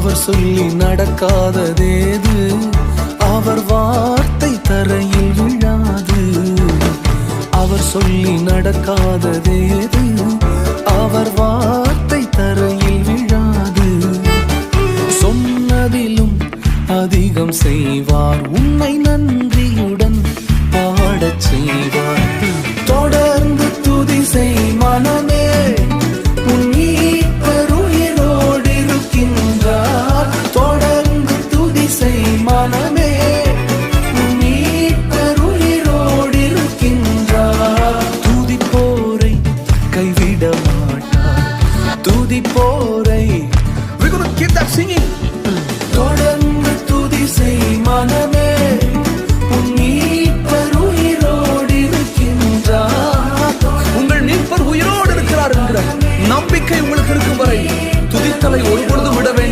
அவர் சொல்லி நடக்காததேது. அவர் வார்த்தை தரையில் விழாது. அவர் சொல்லி நடக்காததேது. அவர் வார்த்தை தரையில் விழாது. சொன்னதிலும் அதிகம் செய்வார் உன் துதிப்போரை We're gonna keep that singing. தொடர்ந்து துதி செய் மனமே. உன் மீட்பர் உயிரோடு இருக்கின்றார். உங்கள் மீட்பர் உயிரோடு இருக்கிறார் என்கிற நம்பிக்கை உங்களுக்கு இருக்கும் வரை துதித்தலை ஒருபொழுதும் விட வேண்டாம்.